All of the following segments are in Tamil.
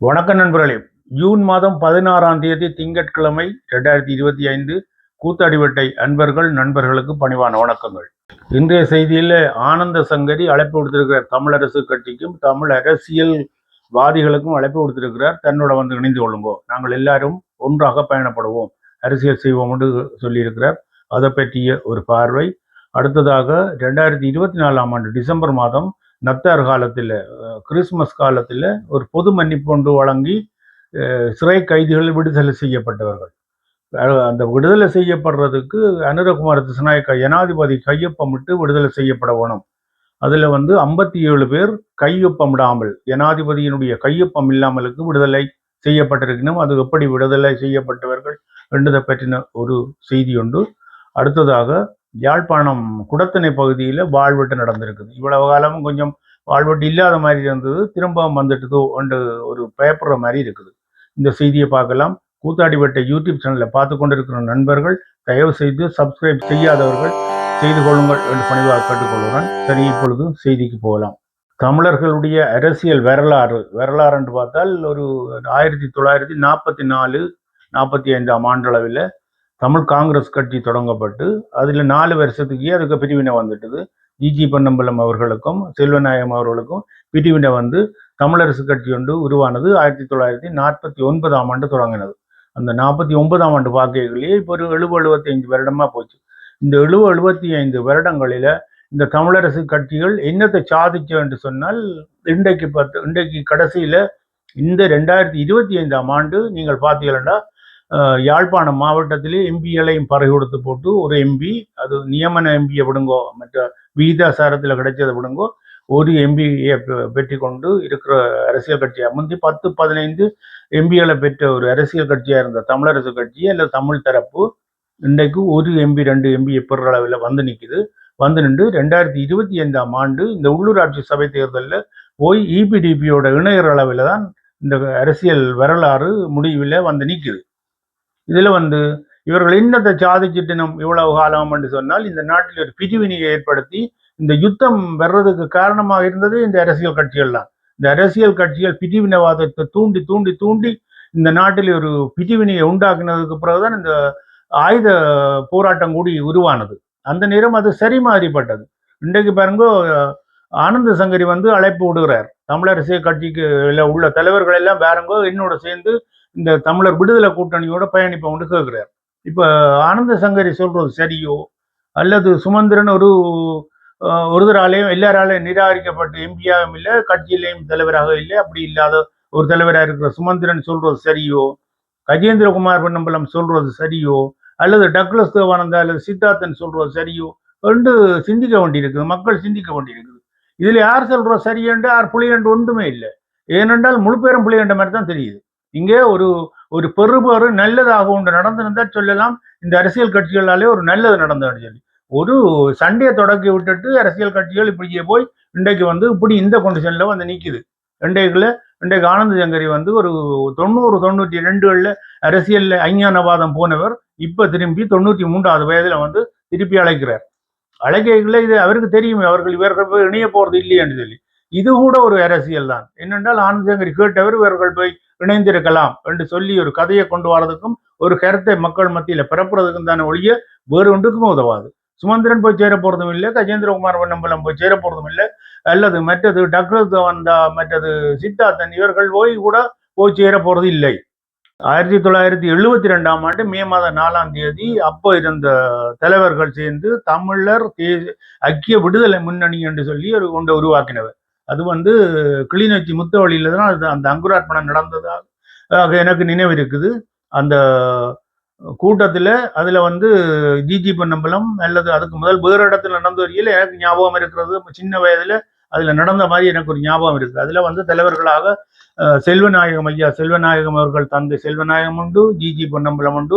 வணக்கம் நண்பர்களே. ஜூன் மாதம் பதினாறாம் தேதி திங்கட்கிழமை ரெண்டாயிரத்தி இருபத்தி ஐந்து கூத்தாடிவட்டை அன்பர்கள் நண்பர்களுக்கு பணிவான வணக்கங்கள். இன்றைய செய்தியில் ஆனந்த சங்கரி அழைப்பு கொடுத்திருக்கிறார் தமிழரசு கட்சிக்கும் தமிழ் அரசியல் வாதிகளுக்கும் அழைப்பு கொடுத்திருக்கிறார் தன்னோட வந்து இணைந்து கொள்ளுங்கோ. நாங்கள் எல்லாரும் ஒன்றாக பயணப்படுவோம். அரசியல் செய்வோம் என்று சொல்லியிருக்கிறார். அதை பற்றிய ஒரு பார்வை. அடுத்ததாக ரெண்டாயிரத்தி இருபத்தி நாலாம் ஆண்டு டிசம்பர் மாதம் நத்தார் காலத்தில் கிறிஸ்மஸ் காலத்தில் ஒரு பொது மன்னிப்பு ஒன்று வழங்கி சிறை கைதிகள் விடுதலை செய்யப்பட்டவர்கள். அந்த விடுதலை செய்யப்படுறதுக்கு அனுரகுமார திசநாயக்க ஜனாதிபதி கையொப்பமிட்டு விடுதலை செய்யப்பட வேணும். அதில் வந்து ஐம்பத்தி ஏழு பேர் கையொப்பமிடாமல் ஜனாதிபதியினுடைய கையொப்பம் இல்லாமலுக்கு விடுதலை செய்யப்பட்டிருக்கணும். அது எப்படி விடுதலை செய்யப்பட்டவர்கள் என்றதை பற்றின ஒரு செய்தி உண்டு. அடுத்ததாக யாழ்ப்பாணம் குடத்தனை பகுதியில் வாழ்வெட்டு நடந்திருக்குது. இவ்வளவு காலமும் கொஞ்சம் வாழ்வெட்டு இல்லாத மாதிரி இருந்தது. திரும்பவும் வந்துட்டு ஒன்று ஒரு பயப்படுற மாதிரி இருக்குது. இந்த செய்தியை பார்க்கலாம். கூத்தாடிவட்டை யூடியூப் சேனலில் பார்த்து கொண்டிருக்கிற நண்பர்கள் தயவு செய்து சப்ஸ்கிரைப் செய்யாதவர்கள் செய்து கொள்ளுங்கள் என்று பணிவாக கேட்டுக்கொள்கிறேன். சரி இப்பொழுது செய்திக்கு போகலாம். தமிழர்களுடைய அரசியல் வரலாறு வரலாறு என்று பார்த்தால் ஒரு ஆயிரத்தி தொள்ளாயிரத்தி நாற்பத்தி நாலு நாற்பத்தி ஐந்தாம் ஆண்டளவில் தமிழ் காங்கிரஸ் கட்சி தொடங்கப்பட்டு அதில் நாலு வருஷத்துக்கே அதுக்கு பிரிவினை வந்துட்டுது. ஜிஜி பொன்னம்பலம் அவர்களுக்கும் செல்வநாயகம் அவர்களுக்கும் பிரிவினை வந்து தமிழரசு கட்சி ஒன்று உருவானது ஆயிரத்தி தொள்ளாயிரத்தி நாற்பத்தி ஒன்பதாம் ஆண்டு தொடங்கினது. அந்த நாற்பத்தி ஒன்பதாம் ஆண்டு வாக்கைகளையே இப்போ ஒரு எழுபது எழுபத்தி ஐந்து வருடமாக போச்சு. இந்த எழுபது எழுபத்தி ஐந்து வருடங்களில் இந்த தமிழரசு கட்சிகள் என்னத்தை சாதிச்சோம் என்று சொன்னால் இன்றைக்கு பத்து இன்றைக்கு கடைசியில் இந்த ரெண்டாயிரத்தி இருபத்தி ஐந்தாம் ஆண்டு நீங்கள் பார்த்தீங்கன்னா யாழ்ப்பாணம் மாவட்டத்திலே எம்பிகளையும் பறகு கொடுத்து போட்டு ஒரு எம்பி அது நியமன எம்பியை விடுங்கோ மற்ற விகிதாசாரத்தில் கிடைச்சதை விடுங்கோ ஒரு எம்பியை பெற்றி கொண்டு இருக்கிற அரசியல் கட்சியாக முந்தி பத்து பதினைந்து எம்பிகளை பெற்ற ஒரு அரசியல் கட்சியாக இருந்த தமிழரசு கட்சி அல்லது தமிழ் தரப்பு இன்றைக்கு ஒரு எம்பி ரெண்டு எம்பி பெற அளவில் வந்து நிற்குது வந்து நின்று ரெண்டாயிரத்தி இருபத்தி ஐந்தாம் ஆண்டு இந்த உள்ளூராட்சி சபை தேர்தலில் போய் இபிடிபியோட இணையர் அளவில் தான் இந்த அரசியல் வரலாறு முடிவில் வந்து நிற்குது இதுல வந்து இவர்கள் இன்னத்தை சாதிச்சுட்டு நம் இவ்வளவு காலம் என்று சொன்னால் இந்த நாட்டில் ஒரு பிரிவினையை ஏற்படுத்தி இந்த யுத்தம் வர்றதுக்கு காரணமாக இருந்தது இந்த அரசியல் கட்சிகள் தான் இந்த அரசியல் கட்சிகள் பிரிவினைவாதத்தை தூண்டி தூண்டி தூண்டி இந்த நாட்டில் ஒரு பிரிவினையை உண்டாக்குனதுக்கு பிறகுதான் இந்த ஆயுத போராட்டம் கூடி உருவானது. அந்த நேரம் அது சரி மாறிப்பட்டது. இன்றைக்கு பாருங்க ஆனந்த சங்கரி வந்து அழைப்பு விடுகிறார். தமிழரசியல் கட்சிக்கு உள்ள தலைவர்கள் எல்லாம் பாருங்க என்னோட சேர்ந்து இந்த தமிழர் விடுதலை கூட்டணியோட பயணிப்போம்னு கேட்குறாரு இப்போ ஆனந்த சங்கரி சொல்றது சரியோ? அல்லது சுமந்திரன் ஒரு ஒருதராலையும் எல்லாராலையும் நிராகரிக்கப்பட்ட எம்பியாகவும் இல்லை கட்சியிலையும் தலைவராக இல்லை அப்படி இல்லாத ஒரு தலைவராக இருக்கிற சுமந்திரன் சொல்றது சரியோ? கஜேந்திரகுமார் பொன்னம்பலம் சொல்றது சரியோ? அல்லது டக்ளஸ் தேவானந்தா அல்லது சித்தார்த்தன் சொல்றது சரியோ? என்று சிந்திக்க வேண்டியிருக்குது. மக்கள் சிந்திக்க வேண்டியிருக்குது. இதில் யார் சொல்ற சரியென்று யார் புளியண்டு ஒன்றுமே இல்லை. ஏனென்றால் முழு பேரும் புளியண்ட மாதிரி தான் தெரியுது. இங்கே ஒரு ஒரு பெருபெரு நல்லதாக ஒன்று நடந்திருந்தால் சொல்லலாம். இந்த அரசியல் கட்சிகளாலே ஒரு நல்லது நடந்ததுன்னு சொல்லி. ஒரு சண்டையை தொடக்கி விட்டுட்டு அரசியல் கட்சிகள் இப்படியே போய் இன்றைக்கு வந்து இப்படி இந்த கொண்டிஷனில் வந்து நிற்குது இன்றைக்குள்ள இன்றைக்கு ஆனந்த சங்கரி வந்து ஒரு தொண்ணூறு தொண்ணூற்றி ரெண்டுகளில் அரசியலில் அஞ்ஞானவாதம் போனவர் இப்போ திரும்பி தொண்ணூற்றி மூன்றாவது வயதில் வந்து திருப்பி அழைக்கிறார். அழைக்கல இது அவருக்கு தெரியும் அவர்கள் இவர்கள் போய் இணைய போகிறது இல்லையென்று சொல்லி. இது கூட ஒரு அரசியல் தான் என்னென்றால் ஆனந்த சங்கரி கேட்டவர் இவர்கள் போய் இணைந்திருக்கலாம் என்று சொல்லி ஒரு கதையை கொண்டு வரதுக்கும் ஒரு கருத்தை மக்கள் மத்தியில பிறப்புறதுக்கும் தானே ஒழிய வேறு ஒன்றுக்கும் உதவாது. சுமந்திரன் போய் சேர போறதும் இல்லை கஜேந்திரகுமார் வண்ணம்பலம் போய் சேர போறதும் இல்லை அல்லது மற்றது டாக்டர் வந்தா மற்றது சித்தார்த்தன் இவர்கள் போய் கூட போய் சேர போறது இல்லை. ஆயிரத்தி தொள்ளாயிரத்தி எழுபத்தி ரெண்டாம் ஆண்டு மே மாதம் நாலாம் தேதி அப்போ இருந்த தலைவர்கள் சேர்ந்து தமிழர் தே- ஐக்கிய விடுதலை முன்னணி என்று சொல்லி ஒரு ஒன்றை உருவாக்கினவர். அது வந்து கிளிநொச்சி முத்தவழியில தான் அது அந்த அங்குரார்ப்பணம் நடந்ததாக எனக்கு நினைவு இருக்குது. அந்த கூட்டத்தில் அதில் வந்து ஜிஜி பொன்னம்பலம் அல்லது அதுக்கு முதல் வேறு இடத்துல நடந்த வரையில் எனக்கு ஞாபகம் இருக்கிறது. சின்ன வயதில் அதில் நடந்த மாதிரி எனக்கு ஒரு ஞாபகம் இருக்குது. அதில் வந்து தலைவர்களாக செல்வநாயகம் ஐயா செல்வநாயகம் அவர்கள் தந்தை செல்வநாயகம் உண்டு ஜிஜி பொன்னம்பலம் உண்டு.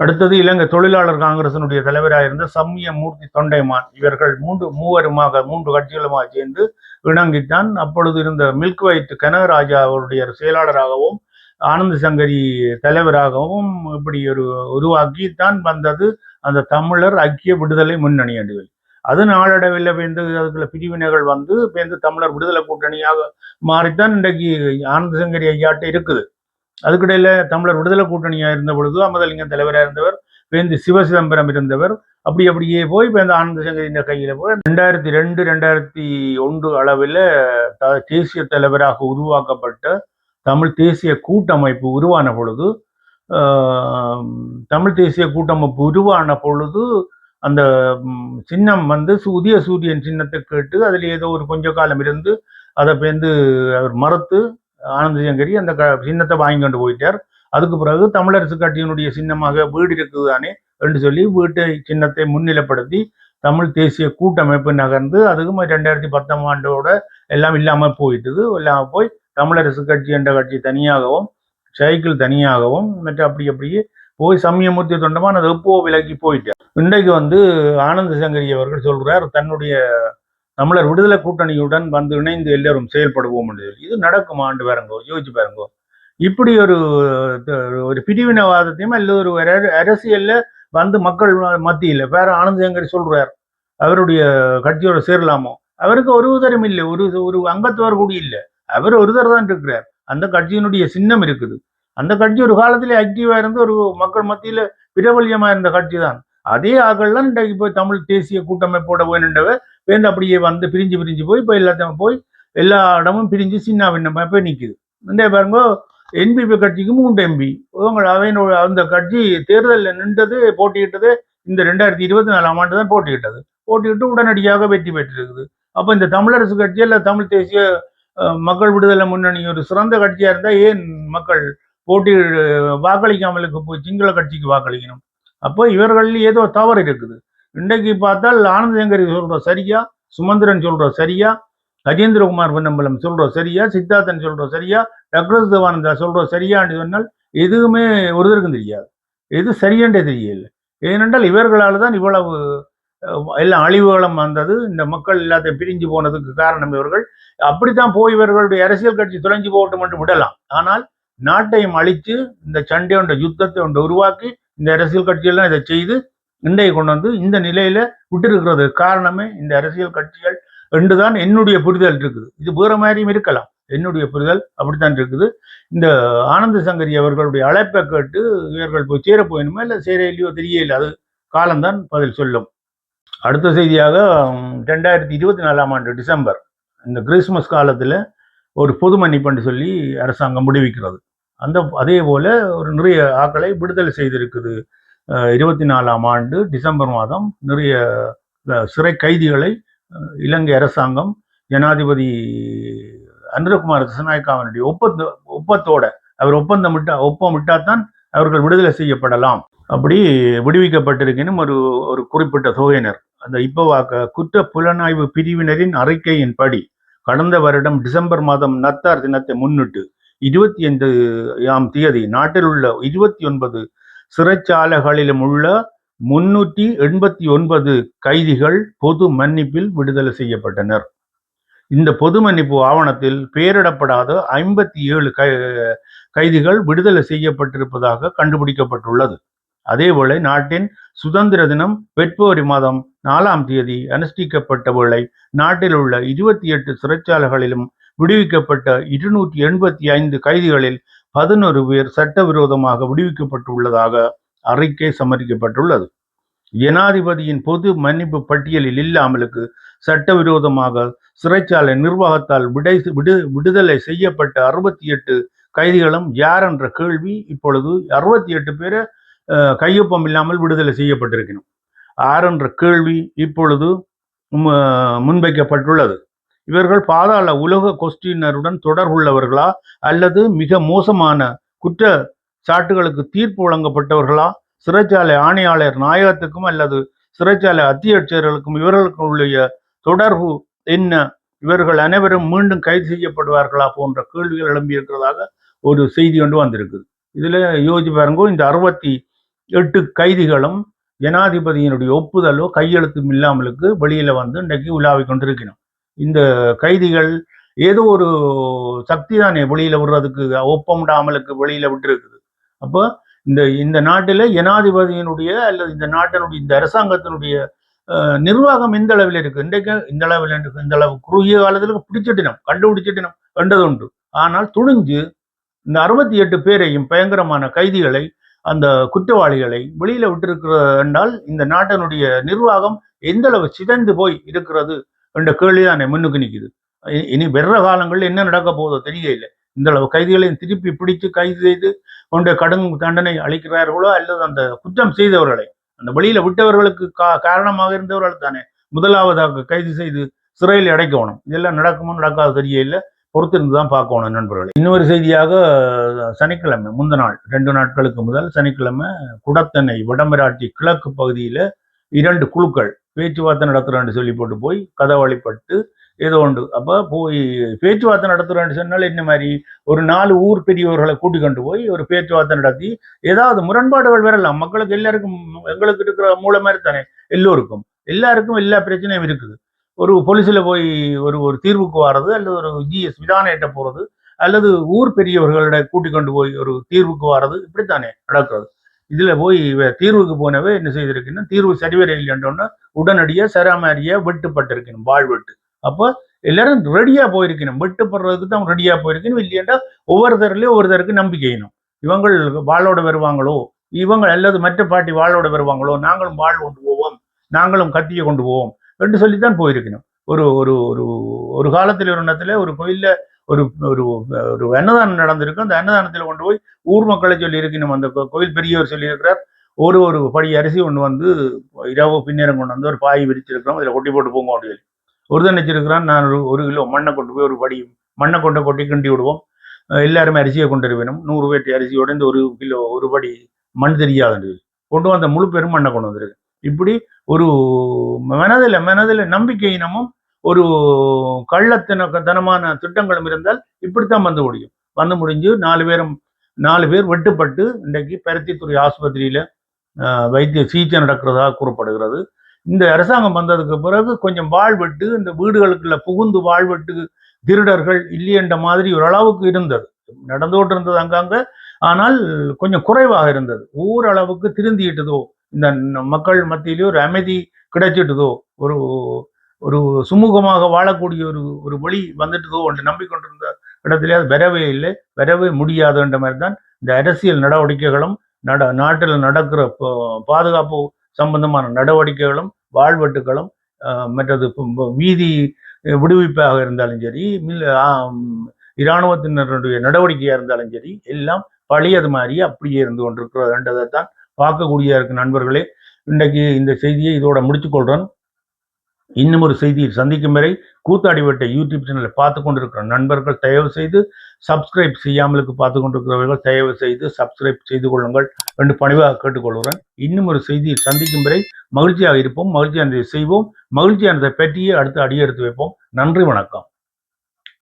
அடுத்தது இலங்கை தொழிலாளர் காங்கிரசினுடைய தலைவராக இருந்த சம்மிய மூர்த்தி தொண்டைமான். இவர்கள் மூன்று மூவருமாக மூன்று கட்சிகளுமாக சேர்ந்து இணங்கித்தான் அப்பொழுது இருந்த மில்க் வைட் கனகராஜா அவருடைய செயலாளராகவும் ஆனந்த சங்கரி தலைவராகவும் இப்படி ஒரு உருவாக்கி தான் வந்தது அந்த தமிழர் ஐக்கிய விடுதலை முன்னணி என்று அது நாளடைவில் வந்து அதுக்குள்ள பிரிவினைகள் வந்து வந்து தமிழர் விடுதலை கூட்டணியாக மாறித்தான் இன்றைக்கு ஆனந்த சங்கரி ஐயாட்ட இருக்குது. அதுக்கிடையில தமிழர் விடுதலை கூட்டணியாக இருந்த பொழுது அமதலிங்கம் தலைவராக இருந்தவர் வேந்து சிவசிதம்பரம் இருந்தவர். அப்படி அப்படியே போய் இப்போ இந்த ஆனந்த சங்கரின் கையில் போய் ரெண்டாயிரத்தி ரெண்டு ரெண்டாயிரத்தி ஒன்று அளவில் த- தேசிய தலைவராக உருவாக்கப்பட்ட தமிழ் தேசிய கூட்டமைப்பு உருவான பொழுது தமிழ் தேசிய கூட்டமைப்பு உருவான பொழுது அந்த சின்னம் வந்து உதய சூரியன் சின்னத்தை கேட்டு அதில் ஏதோ ஒரு கொஞ்ச காலம் இருந்து அதை வந்து அவர் மறுத்து ஆனந்த சங்கரி அந்த க- சின்னத்தை வாங்கி கொண்டு போயிட்டார். அதுக்கு பிறகு தமிழரசு கட்சியினுடைய சின்னமாக வீடு இருக்குது தானே என்று சொல்லி வீட்டை சின்னத்தை முன்னிலைப்படுத்தி தமிழ் தேசிய கூட்டமைப்பு நகர்ந்து அதுக்கும் ரெண்டாயிரத்தி பத்தாம் ஆண்டோட எல்லாம் இல்லாமல் போயிட்டுது. இல்லாமல் போய் தமிழரசு கட்சி என்ற கட்சி தனியாகவும் சைக்கிள் தனியாகவும் மற்ற அப்படி அப்படியே போய் சமயமூர்த்தி தொண்டமான அது எப்போ விலகி போயிட்டார். இன்றைக்கு வந்து ஆனந்த சங்கரி அவர்கள் சொல்கிறார் தன்னுடைய தமிழர் விடுதலை கூட்டணியுடன் வந்து இணைந்து எல்லோரும் செயல்படுவோம் என்று சொல்லி. இது நடக்குமா ஆண்டு பாருங்கோ யோசிச்சு பாருங்கோ. இப்படி ஒரு ஒரு பிரிவினவாதத்தையும் இல்லை ஒரு அரசியல்ல வந்து மக்கள் மத்தியில் வேற ஆனந்த சங்கரி சொல்றார் அவருடைய கட்சியோட சேரலாமோ? அவருக்கு ஒரு உதரம் இல்லை ஒரு ஒரு அங்கத்தவர் கூட இல்லை. அவர் ஒருதர் தான் இருக்கிறார். அந்த கட்சியினுடைய சின்னம் இருக்குது. அந்த கட்சி ஒரு காலத்திலே ஆக்டிவா இருந்து ஒரு மக்கள் மத்தியில பிரபல்யமா இருந்த கட்சி தான். அதே ஆகலாம் இன்றைக்கு போய் தமிழ் தேசிய கூட்டமைப்போட வேணுண்டவ வேண்டு அப்படியே வந்து பிரிஞ்சு பிரிஞ்சு போய் இப்போ எல்லாத்தையும் போய் எல்லா இடமும் பிரிஞ்சு சின்ன பின்னமா போய் நிற்குது இந்த பாருங்க என்பிபி கட்சிக்கு மூன்று எம்பி இவங்க அவையினோட அந்த கட்சி தேர்தலில் நின்றது போட்டியிட்டது இந்த ரெண்டாயிரத்தி இருபத்தி நாலாம் ஆண்டு தான் போட்டியிட்டது. போட்டியிட்டு உடனடியாக வெற்றி பெற்றிருக்குது. அப்போ இந்த தமிழரசு கட்சி அல்ல தமிழ் தேசிய மக்கள் விடுதலை முன்னணி ஒரு சிறந்த கட்சியாக இருந்தால் ஏன் மக்கள் போட்டி வாக்களிக்காமலுக்கு போய் சிங்கள கட்சிக்கு வாக்களிக்கணும்? அப்போ இவர்கள் ஏதோ தவறு இருக்குது. இன்றைக்கு பார்த்தால் ஆனந்த சங்கரி சொல்கிற சரியா சுமந்திரன் சொல்கிற சரியா கஜேந்திரகுமார் பொன்னம்பலம் சொல்கிறோம் சரியா? சித்தார்த்தன் சொல்கிறோம் சரியா? டக்ளஸ் தேவானந்தா சொல்ற சரியான்னு சொன்னால் எதுவுமே ஒருத்தருக்கும் தெரியாது. எது சரியன்றே தெரியல ஏனென்றால் இவர்களால் தான் இவ்வளவு எல்லாம் அழிவுகளும் வந்தது. இந்த மக்கள் எல்லாத்தையும் பிரிஞ்சு போனதுக்கு காரணம் இவர்கள். அப்படித்தான் போய் இவர்களுடைய அரசியல் கட்சி தொலைஞ்சு போகட்டும் என்று விடலாம். ஆனால் நாட்டையும் அழித்து இந்த சண்டை ஒன்ற யுத்தத்தை ஒன்று உருவாக்கி இந்த அரசியல் கட்சியெல்லாம் இதை செய்து இன்றைய கொண்டு வந்து இந்த நிலையில விட்டிருக்கிறது. காரணமே இந்த அரசியல் கட்சிகள் என்றுதான் என்னுடைய புரிதல் இருக்குது. இது வேற மாதிரியும் இருக்கலாம். என்னுடைய புரிதல் அப்படித்தான் இருக்குது. இந்த ஆனந்த சங்கரி அவர்களுடைய அழைப்பை கேட்டு இவர்கள் போய் சேர போயணுமா இல்லை சேர இல்லையோ தெரியல. அது காலம்தான் பதில் சொல்லும். அடுத்த செய்தியாக ரெண்டாயிரத்தி இருபத்தி நாலாம் ஆண்டு டிசம்பர் இந்த கிறிஸ்துமஸ் காலத்தில் ஒரு பொது மன்னிப்புன்னு சொல்லி அரசாங்கம் முடிவிக்கிறது. அந்த அதே போல ஒரு நிறைய ஆக்களை விடுதலை செய்திருக்குது. இருபத்தி நாலாம் ஆண்டு டிசம்பர் மாதம் நிறைய சிறை கைதிகளை இலங்கை அரசாங்கம் ஜனாதிபதி அனுரகுமார் திசநாயக்காவனுடைய ஒப்பந்த ஒப்பத்தோட அவர் ஒப்பந்தம் விட்டா ஒப்பம் விட்டாதான் அவர்கள் விடுதலை செய்யப்படலாம். அப்படி விடுவிக்கப்பட்டிருக்கணும் ஒரு ஒரு குறிப்பிட்ட தொகையினர். அந்த இப்போவாக்க குற்ற புலனாய்வு பிரிவினரின் அறிக்கையின்படி கடந்த வருடம் டிசம்பர் மாதம் நத்தார் தினத்தை முன்னிட்டு இருபத்தி ஐந்து ஆம் தேதி நாட்டில் உள்ள இருபத்தி ஒன்பது சிறைச்சாலைகளிலும் உள்ள முன்னூற்றி எண்பத்தி ஒன்பது கைதிகள் பொது மன்னிப்பில் விடுதலை செய்யப்பட்டனர். இந்த பொது மன்னிப்பு ஆவணத்தில் பெயரிடப்படாத ஐம்பத்தி ஏழு கை கைதிகள் விடுதலை செய்யப்பட்டிருப்பதாக கண்டுபிடிக்கப்பட்டுள்ளது. அதேவேளை நாட்டின் சுதந்திர தினம் பெப்ரவரி மாதம் நாலாம் தேதி அனுஷ்டிக்கப்பட்ட வேளை நாட்டில் உள்ள இருபத்தி எட்டு சிறைச்சாலைகளிலும் விடுவிக்கப்பட்ட இருநூற்றி எண்பத்தி ஐந்து கைதிகளில் பதினொரு பேர் சட்டவிரோதமாக விடுவிக்கப்பட்டுள்ளதாக அறிக்கை சமர்ப்பிக்கப்பட்டுள்ளது. ஜனாதிபதியின் பொது மன்னிப்பு பட்டியலில் இல்லாமலுக்கு சட்டவிரோதமாக சிறைச்சாலை நிர்வாகத்தால் விடை விடு விடுதலை செய்யப்பட்ட அறுபத்தி எட்டு கைதிகளும் யார் என்ற கேள்வி இப்பொழுது அறுபத்தி எட்டு பேரை கையொப்பம் இல்லாமல் விடுதலை செய்யப்பட்டிருக்கணும் ஆர் என்ற கேள்வி இப்பொழுது முன்வைக்கப்பட்டுள்ளது. இவர்கள் பாதாள உலக கொஸ்டினருடன் தொடர்புள்ளவர்களா அல்லது மிக மோசமான குற்ற சாட்டுகளுக்கு தீர்ப்பு வழங்கப்பட்டவர்களா? சிறைச்சாலை ஆணையாளர் நாயகத்துக்கும் அல்லது சிறைச்சாலை அத்தியட்சர்களுக்கும் இவர்களுக்கும் உள்ள தொடர்பு என்ன? இவர்கள் அனைவரும் மீண்டும் கைது செய்யப்படுவார்களா போன்ற கேள்விகள் எழும்பியிருக்கிறதாக ஒரு செய்தி ஒன்று வந்திருக்குது. இதில் யோசிச்சு பாருங்க இந்த அறுபத்தி எட்டு கைதிகளும் ஜனாதிபதியினுடைய ஒப்புதலோ கையெழுத்தும் இல்லாமலுக்கு வெளியில் வந்து இன்றைக்கு உலாவிக் கொண்டிருக்கணும் இந்த கைதிகள் ஏதோ ஒரு சக்தி தானே வெளியில் விடுறதுக்கு ஒப்பமிடாமலுக்கு வெளியில் விட்டுருக்குது அப்போ இந்த இந்த நாட்டில ஜனாதிபதியினுடைய அல்லது இந்த நாட்டினுடைய இந்த அரசாங்கத்தினுடைய நிர்வாகம் இந்த அளவில் இருக்கு? இன்றைக்கு இந்த அளவில் இருக்கு. இந்த அளவு குறுகிய காலத்துல பிடிச்சிட்டினம் கண்டுபிடிச்சிட்டினம் கண்டது உண்டு. ஆனால் துணிஞ்சு இந்த அறுபத்தி எட்டு பேரையும் பயங்கரமான கைதிகளை அந்த குற்றவாளிகளை வெளியில விட்டிருக்கிற என்றால் இந்த நாட்டினுடைய நிர்வாகம் எந்த அளவு சிதைந்து போய் இருக்கிறது என்ற கேள்விதான் முன்னுக்கு நிக்குது. இனி வெற காலங்களில் என்ன நடக்க போதோ தெரியல இந்த அளவு கைதிகளையும் திருப்பி பிடித்து கைது செய்து கொண்டு கடும் தண்டனை அளிக்கிறார்களோ அல்லது அந்த குற்றம் செய்தவர்களை அந்த வெளியில விட்டவர்களுக்கு கா- காரணமாக இருந்தவர்கள் தானே முதலாவதாக கைது செய்து சிறையில் அடைக்கணும். இதெல்லாம் நடக்குமோ நடக்காது தெரியல பொறுத்திருந்து தான் பார்க்கணும் நண்பர்களே. இன்னொரு செய்தியாக சனிக்கிழமை முந்த நாள் ரெண்டு நாட்களுக்கு முதல் சனிக்கிழமை குடத்தனை வடமராட்டி கிழக்கு பகுதியில் இரண்டு குழுக்கள் பேச்சுவார்த்தை நடத்துறான்னு சொல்லி போட்டு போய் கதவழிப்பட்டு ஏதோ உண்டு. அப்போ போய் பேச்சுவார்த்தை நடத்துகிறேன்னு சொன்னால் என்ன மாதிரி? ஒரு நாலு ஊர் பெரியவர்களை கூட்டி கொண்டு போய் ஒரு பேச்சுவார்த்தை நடத்தி ஏதாவது முரண்பாடுகள் வரலாம். மக்களுக்கு எல்லாருக்கும் எங்களுக்கு இருக்கிற மூளை மாதிரி தானே. எல்லோருக்கும். எல்லாருக்கும் எல்லா பிரச்சனையும் இருக்குது. ஒரு போலீஸில் போய் ஒரு ஒரு தீர்வுக்கு வர்றது அல்லது ஒரு ஜிஎஸ் விதானேட்ட போறது அல்லது ஊர் பெரியவர்களிட கூட்டிக் கொண்டு போய் ஒரு தீர்வுக்கு வர்றது இப்படித்தானே நடக்கிறது. இதுல போய் தீர்வுக்கு போனவே என்ன செய்திருக்குன்னா தீர்வு சரிவர இல்லைன்றோன்னா உடனடியாக சராமாரியாக வெட்டுப்பட்டிருக்கணும் வாழ் வெட்டு அப்போ எல்லாரும் ரெடியா போயிருக்கணும். வெட்டுப்படுறதுக்கு தான் ரெடியா போயிருக்கணும். இல்லையாண்டா ஒவ்வொருத்தர்லயும் ஒவ்வொருத்தருக்கு நம்பிக்கையினும் இவங்கள் வாளோட வருவாங்களோ? இவங்க அல்லது மற்ற பாட்டி வாளோட வருவாங்களோ? நாங்களும் வாழ் கொண்டு போவோம். நாங்களும் கத்தியை கொண்டு போவோம் என்று சொல்லித்தான் போயிருக்கணும். ஒரு ஒரு ஒரு ஒரு காலத்தில் ஒரு இடத்துல ஒரு கோயில்ல ஒரு ஒரு ஒரு அன்னதானம் நடந்திருக்கு அந்த அன்னதானத்தில் கொண்டு போய் ஊர் மக்களை சொல்லி இருக்கணும். அந்த கோயில் பெரியவர் சொல்லியிருக்கிறார். ஒரு ஒரு படி அரிசி கொண்டு வந்து இரவு பின்னேரம் கொண்டு வந்து ஒரு பாய் விரிச்சிருக்கிறோம். இதில் கொட்டி போட்டு போங்க அப்படின்னு. சொல்லி ஒரு வச்சிருக்கிறான் நான் ஒரு ஒரு கிலோ மண்ணை கொண்டு போய் ஒரு படி மண்ணை கொண்டு கொட்டி கிண்டி விடுவோம். எல்லாருமே அரிசியை கொண்டு வேணும் நூறு பேட்டி அரிசியோட இந்த ஒரு கிலோ ஒரு படி மண் தெரியாதுன்றது கொண்டு வந்த முழு பெரும் மண்ணை கொண்டு வந்திருக்கு இப்படி ஒரு மனதில் மனதில் நம்பிக்கையினமும் ஒரு கள்ளத்தனத்தனமான திட்டங்களும் இருந்தால் இப்படித்தான் வந்து முடியும். வந்து முடிஞ்சு நாலு பேரும் நாலு பேர் வெட்டுப்பட்டு இன்றைக்கு பருத்தித்துறை ஆஸ்பத்திரியில வைத்திய சிகிச்சை நடக்கிறதாக கூறப்படுகிறது. இந்த அரசாங்கம் வந்ததுக்கு பிறகு கொஞ்சம் வாழ்வெட்டு இந்த வீடுகளுக்குள்ள புகுந்து வாழ்வெட்டு திருடர்கள் இல்லையென்ற மாதிரி ஒரு அளவுக்கு இருந்தது. நடந்துகிட்டு இருந்தது அங்கங்கே. ஆனால் கொஞ்சம் குறைவாக இருந்தது. ஓரளவுக்கு திருந்திட்டதோ இந்த மக்கள் மத்தியிலே ஒரு அமைதி கிடைச்சிட்டதோ ஒரு ஒரு சுமூகமாக வாழக்கூடிய ஒரு ஒரு வழி வந்துட்டதோ என்று நம்பிக்கொண்டிருந்த இடத்துல அது வரவே இல்லை. வரவே முடியாதுன்ற மாதிரி தான் இந்த அரசியல் நடவடிக்கைகளும் நட நாட்டில் நடக்கிற பாதுகாப்பு சம்பந்தமான நடவடிக்கைகளும் வாழ்வெட்டுகளும் மற்றது வீதி விடுவிப்பாக இருந்தாலும் சரி இராணுவத்தினருடைய நடவடிக்கையாக இருந்தாலும் சரி எல்லாம் பழையது மாதிரி அப்படியே இருந்து கொண்டிருக்கிறதுன்றதை தான் பார்க்கக்கூடிய இருக்கு நண்பர்களே. இன்றைக்கு இந்த செய்தியை இதோட முடித்துக்கொள்கிறோம் இன்னும் ஒரு செய்தியை சந்திக்கும் வரை கூத்தாடிவட்ட யூடியூப் சேனலை பார்த்து கொண்டிருக்கிற நண்பர்கள் தயவு செய்து சப்ஸ்கிரைப் செய்யாமலுக்கு பார்த்து கொண்டிருக்கிறவர்கள் தயவு செய்து சப்ஸ்கிரைப் செய்து கொள்ளுங்கள் என்று பணிவாக கேட்டுக்கொள்கிறேன். இன்னும் ஒரு செய்தியை சந்திக்கும் வரை மகிழ்ச்சியாக இருப்போம் மகிழ்ச்சியானதை செய்வோம் மகிழ்ச்சியானதை பற்றியே அடுத்து அடியெடுத்து வைப்போம். நன்றி வணக்கம்.